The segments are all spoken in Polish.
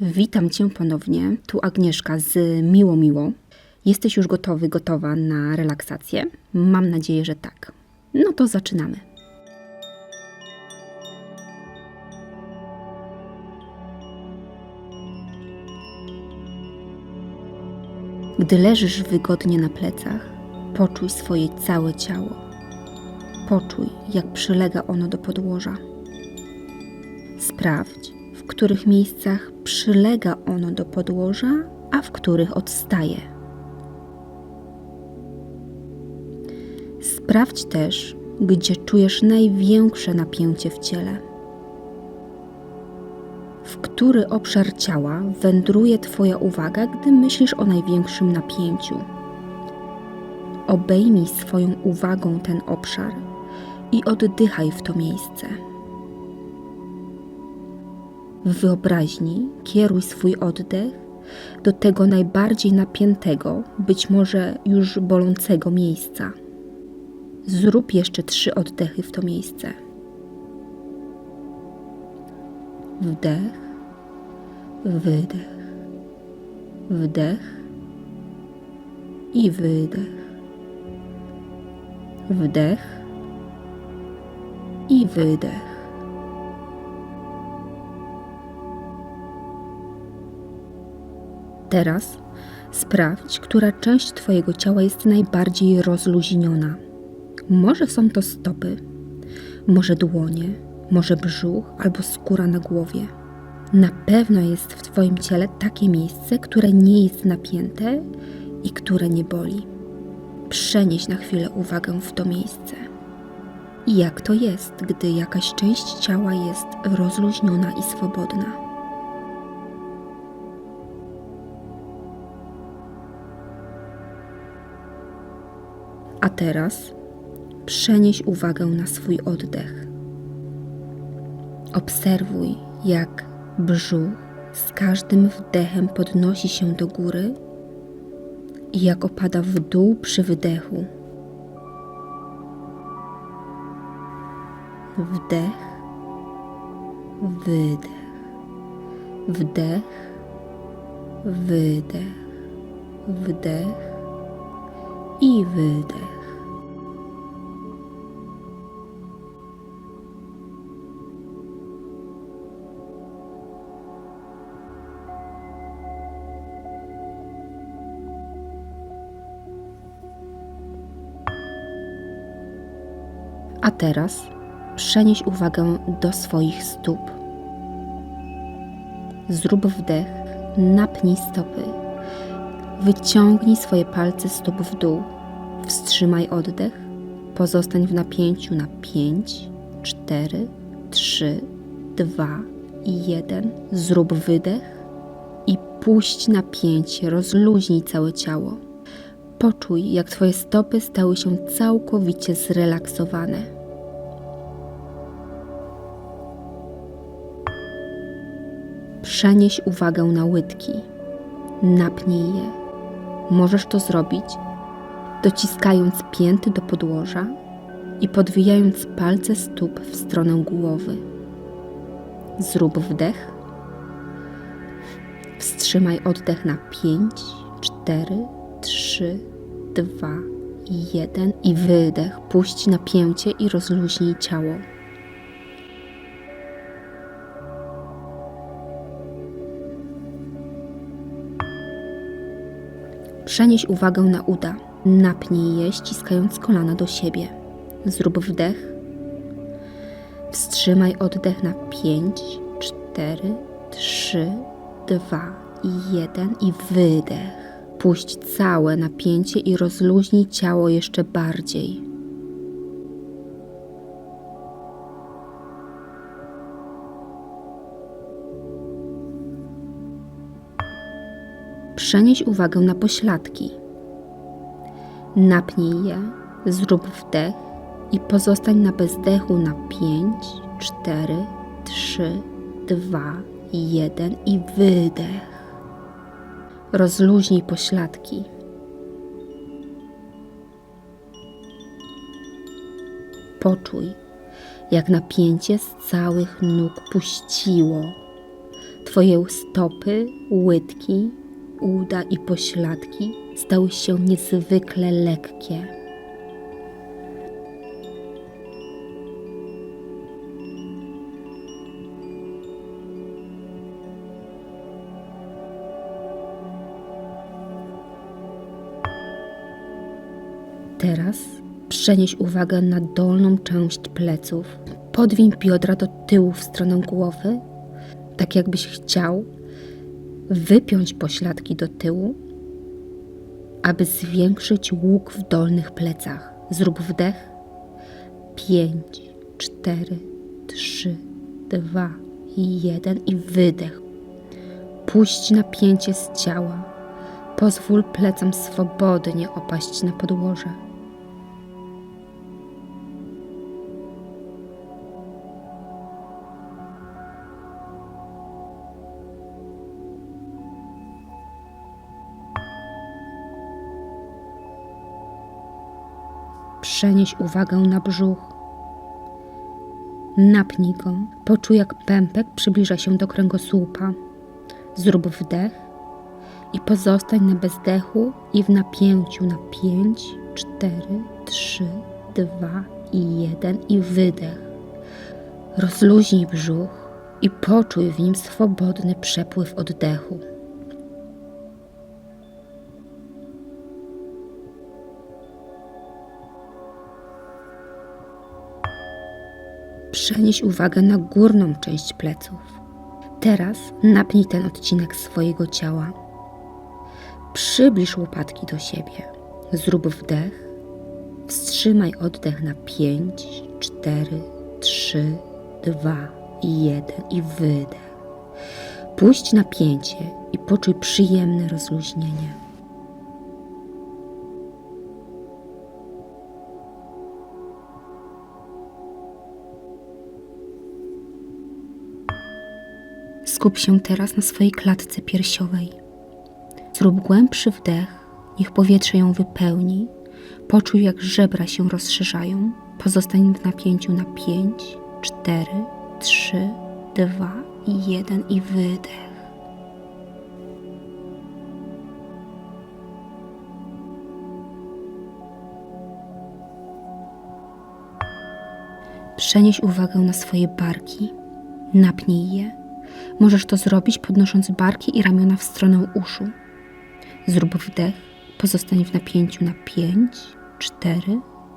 Witam Cię ponownie. Tu Agnieszka z Miło Miło. Jesteś już gotowy, gotowa na relaksację? Mam nadzieję, że tak. No to zaczynamy. Gdy leżysz wygodnie na plecach, poczuj swoje całe ciało. Poczuj, jak przylega ono do podłoża. Sprawdź, w których miejscach przylega ono do podłoża, a w których odstaje. Sprawdź też, gdzie czujesz największe napięcie w ciele. W który obszar ciała wędruje Twoja uwaga, gdy myślisz o największym napięciu. Obejmij swoją uwagą ten obszar i oddychaj w to miejsce. W wyobraźni kieruj swój oddech do tego najbardziej napiętego, być może już bolącego miejsca. Zrób jeszcze trzy oddechy w to miejsce. Wdech, wydech, wdech i wydech. Wdech i wydech. Teraz sprawdź, która część Twojego ciała jest najbardziej rozluźniona. Może są to stopy, może dłonie, może brzuch albo skóra na głowie. Na pewno jest w Twoim ciele takie miejsce, które nie jest napięte i które nie boli. Przenieś na chwilę uwagę w to miejsce. Jak to jest, gdy jakaś część ciała jest rozluźniona i swobodna? A teraz przenieś uwagę na swój oddech. Obserwuj, jak brzuch z każdym wdechem podnosi się do góry i jak opada w dół przy wydechu. Wdech, wydech, wdech, wydech, wdech i wydech. A teraz przenieś uwagę do swoich stóp. Zrób wdech, napnij stopy. Wyciągnij swoje palce stóp w dół. Wstrzymaj oddech. Pozostań w napięciu na 5, 4, 3, 2 i 1. Zrób wydech i puść napięcie, rozluźnij całe ciało. Poczuj, jak Twoje stopy stały się całkowicie zrelaksowane. Przenieś uwagę na łydki. Napnij je. Możesz to zrobić dociskając pięty do podłoża i podwijając palce stóp w stronę głowy. Zrób wdech. Wstrzymaj oddech na 5, 4, 3, 2 i 1 i wydech. Puść napięcie i rozluźnij ciało. Przenieś uwagę na uda. Napnij je, ściskając kolana do siebie. Zrób wdech. Wstrzymaj oddech na 5, 4, 3, 2 i 1 i wydech. Puść całe napięcie i rozluźnij ciało jeszcze bardziej. Przenieś uwagę na pośladki. Napnij je, zrób wdech i pozostań na bezdechu na 5, 4, 3, 2, 1 i wydech. Rozluźnij pośladki. Poczuj, jak napięcie z całych nóg puściło Twoje stopy, łydki, uda i pośladki stały się niezwykle lekkie. Teraz przenieś uwagę na dolną część pleców. Podwiń biodra do tyłu w stronę głowy, tak jakbyś chciał wypiąć pośladki do tyłu, aby zwiększyć łuk w dolnych plecach. Zrób wdech. 5, 4, 3, 2 i 1 i wydech. Puść napięcie z ciała. Pozwól plecom swobodnie opaść na podłoże. Przenieś uwagę na brzuch. Napnij go. Poczuj, jak pępek przybliża się do kręgosłupa. Zrób wdech i pozostań na bezdechu i w napięciu na 5, 4, 3, 2 i 1 i wydech. Rozluźnij brzuch i poczuj w nim swobodny przepływ oddechu. Przenieś uwagę na górną część pleców. Teraz napnij ten odcinek swojego ciała. Przybliż łopatki do siebie. Zrób wdech. Wstrzymaj oddech na 5, 4, 3, 2 i 1 i wydech. Puść napięcie i poczuj przyjemne rozluźnienie. Skup się teraz na swojej klatce piersiowej. Zrób głębszy wdech, niech powietrze ją wypełni. Poczuj, jak żebra się rozszerzają. Pozostań w napięciu na 5, 4, 3, 2 i 1 i wydech. Przenieś uwagę na swoje barki. Napnij je Możesz to zrobić podnosząc barki i ramiona w stronę uszu. Zrób wdech, pozostań w napięciu na 5, 4,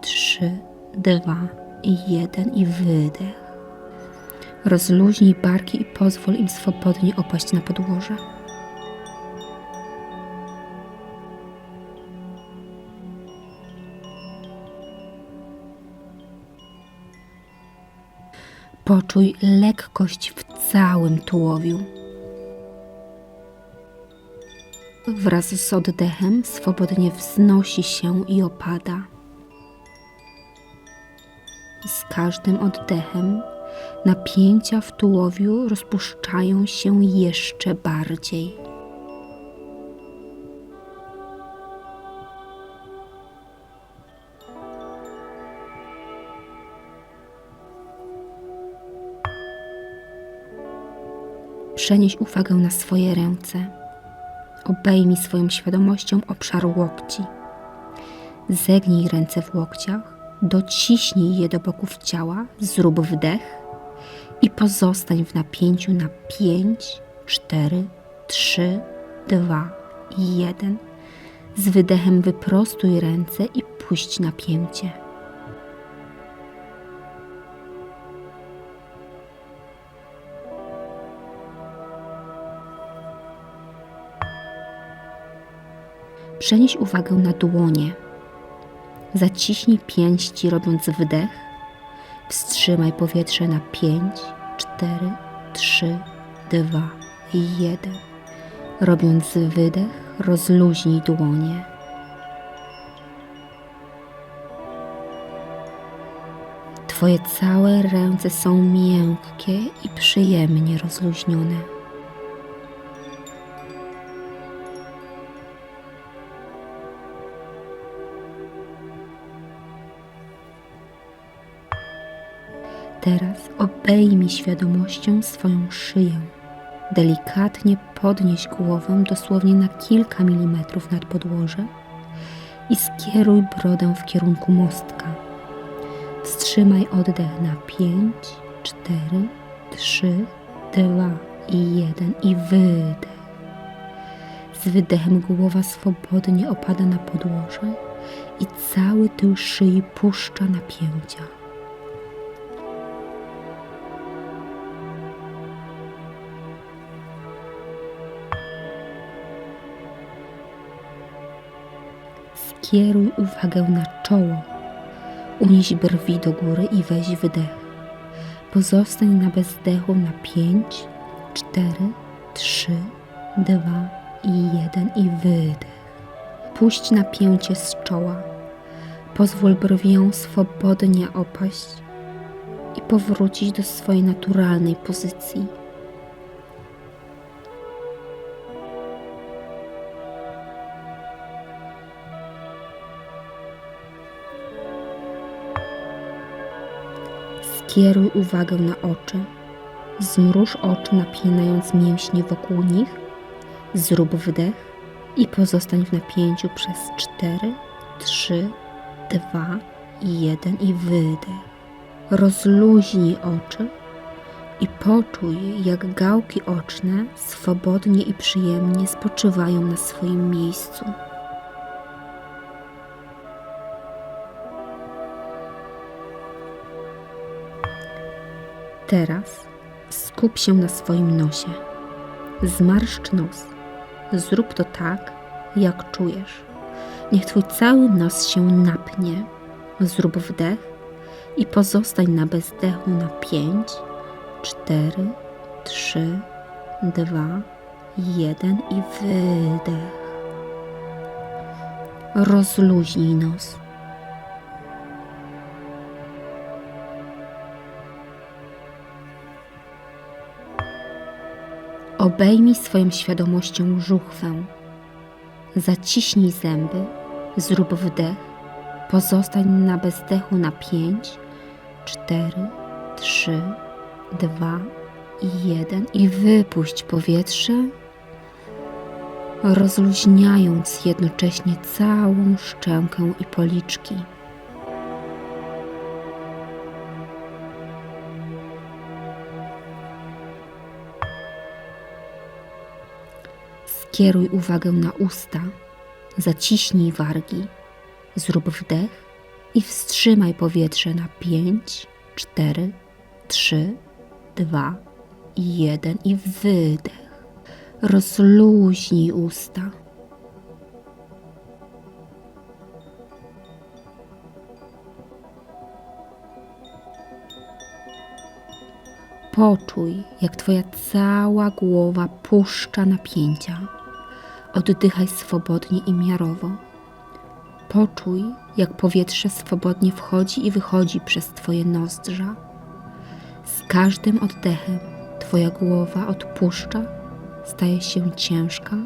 3, 2 i 1 i wydech. Rozluźnij barki i pozwól im swobodnie opaść na podłoże. Poczuj lekkość w całym tułowiu. Wraz z oddechem swobodnie wznosi się i opada. Z każdym oddechem napięcia w tułowiu rozpuszczają się jeszcze bardziej. Przenieś uwagę na swoje ręce. Obejmij swoją świadomością obszar łokci. Zegnij ręce w łokciach, dociśnij je do boków ciała, zrób wdech i pozostań w napięciu na 5, 4, 3, 2 i 1. Z wydechem wyprostuj ręce i puść napięcie. Przenieś uwagę na dłonie. Zaciśnij pięści, robiąc wdech. Wstrzymaj powietrze na 5, 4, 3, 2 i 1. Robiąc wydech, rozluźnij dłonie. Twoje całe ręce są miękkie i przyjemnie rozluźnione. Obejmij świadomością swoją szyję. Delikatnie podnieś głowę dosłownie na kilka milimetrów nad podłoże i skieruj brodę w kierunku mostka. Wstrzymaj oddech na 5, 4, 3, 2 i 1 i wydech. Z wydechem głowa swobodnie opada na podłoże i cały tył szyi puszcza napięcia. Skieruj uwagę na czoło. Unieś brwi do góry i weź wydech. Pozostań na bezdechu na 5, 4, 3, 2 i 1 i wydech. Puść napięcie z czoła. Pozwól brwiom swobodnie opaść i powrócić do swojej naturalnej pozycji. Skieruj uwagę na oczy. Zmruż oczy, napinając mięśnie wokół nich. Zrób wdech i pozostań w napięciu przez 4, 3, 2 i 1 i wydech. Rozluźnij oczy i poczuj, jak gałki oczne swobodnie i przyjemnie spoczywają na swoim miejscu. Teraz skup się na swoim nosie. Zmarszcz nos. Zrób to tak, jak czujesz. Niech twój cały nos się napnie. Zrób wdech i pozostań na bezdechu na 5, 4, 3, 2, 1 i wydech. Rozluźnij nos. Obejmij swoją świadomością żuchwę. Zaciśnij zęby, zrób wdech, pozostań na bezdechu na 5, 4, 3, 2 i 1 i wypuść powietrze, rozluźniając jednocześnie całą szczękę i policzki. Skieruj uwagę na usta, zaciśnij wargi, zrób wdech i wstrzymaj powietrze na 5, 4, 3, 2 i 1 i wydech. Rozluźnij usta. Poczuj, jak Twoja cała głowa puszcza napięcia. Oddychaj swobodnie i miarowo. Poczuj, jak powietrze swobodnie wchodzi i wychodzi przez Twoje nozdrza. Z każdym oddechem Twoja głowa odpuszcza, staje się ciężka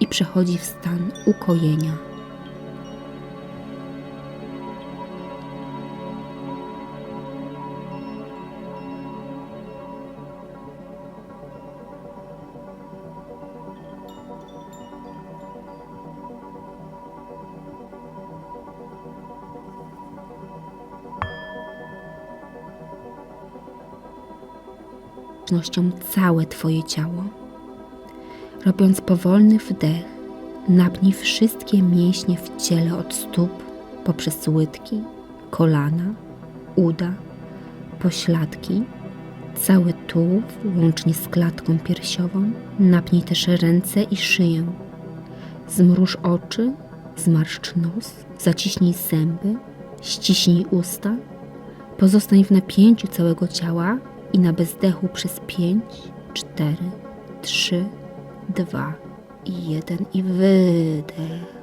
i przechodzi w stan ukojenia. Całe Twoje ciało. Robiąc powolny wdech, napnij wszystkie mięśnie w ciele od stóp poprzez łydki, kolana, uda, pośladki, cały tułów łącznie z klatką piersiową. Napnij też ręce i szyję. Zmruż oczy, zmarszcz nos, zaciśnij zęby, ściśnij usta, pozostań w napięciu całego ciała i na bezdechu przez 5, 4, 3, 2 i 1 i wydech.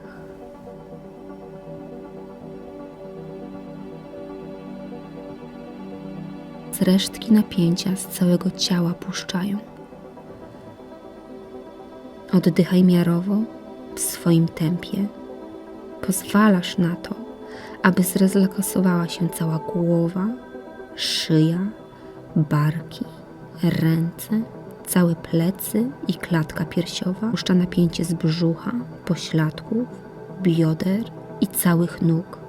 Z resztki napięcia z całego ciała puszczają. Oddychaj miarowo w swoim tempie. Pozwalasz na to, aby zrelaksowała się cała głowa, szyja, barki, ręce, Całe plecy i klatka piersiowa puszcza napięcie z brzucha, pośladków, bioder i całych nóg.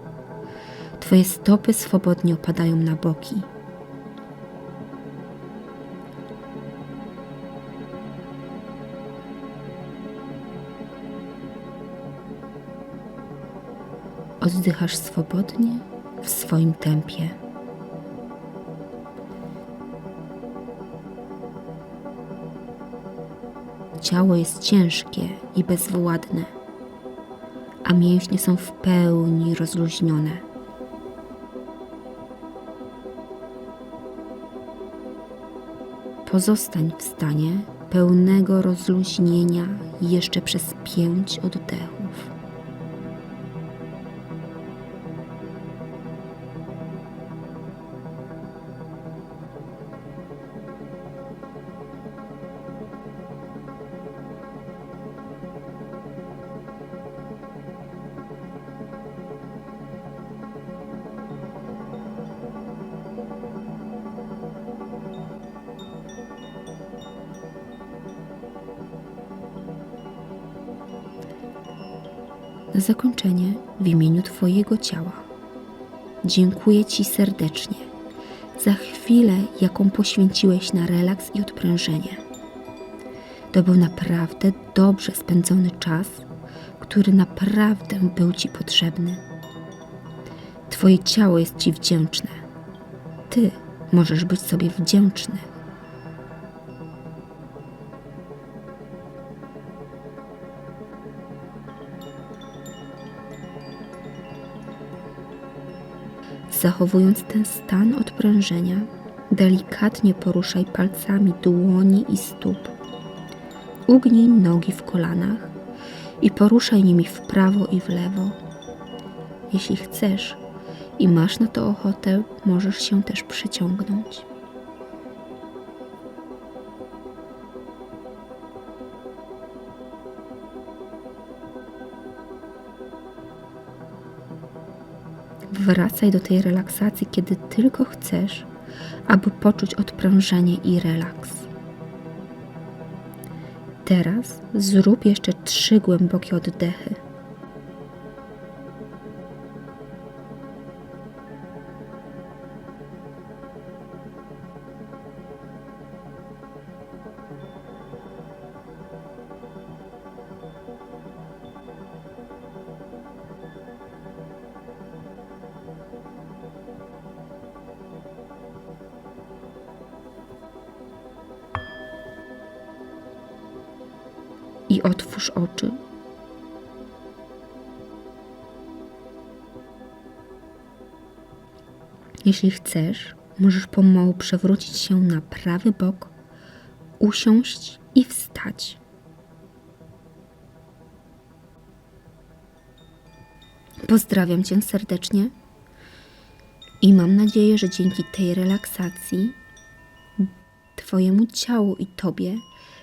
Twoje stopy swobodnie opadają na boki. Oddychasz swobodnie w swoim tempie. Ciało jest ciężkie i bezwładne, a mięśnie są w pełni rozluźnione. Pozostań w stanie pełnego rozluźnienia jeszcze przez pięć oddechów. Zakończenie, w imieniu Twojego ciała, dziękuję Ci serdecznie za chwilę, jaką poświęciłeś na relaks i odprężenie. To był naprawdę dobrze spędzony czas, który naprawdę był Ci potrzebny. Twoje ciało jest Ci wdzięczne. Ty możesz być sobie wdzięczny. Zachowując ten stan odprężenia, delikatnie poruszaj palcami dłoni i stóp. Ugnij nogi w kolanach i poruszaj nimi w prawo i w lewo. Jeśli chcesz i masz na to ochotę, możesz się też przeciągnąć. Wracaj do tej relaksacji, kiedy tylko chcesz, aby poczuć odprężenie i relaks. Teraz zrób jeszcze trzy głębokie oddechy. I otwórz oczy. Jeśli chcesz, możesz pomału przewrócić się na prawy bok, usiąść i wstać. Pozdrawiam Cię serdecznie i mam nadzieję, że dzięki tej relaksacji Twojemu ciału i Tobie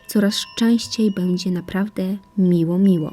coraz częściej będzie naprawdę miło, miło.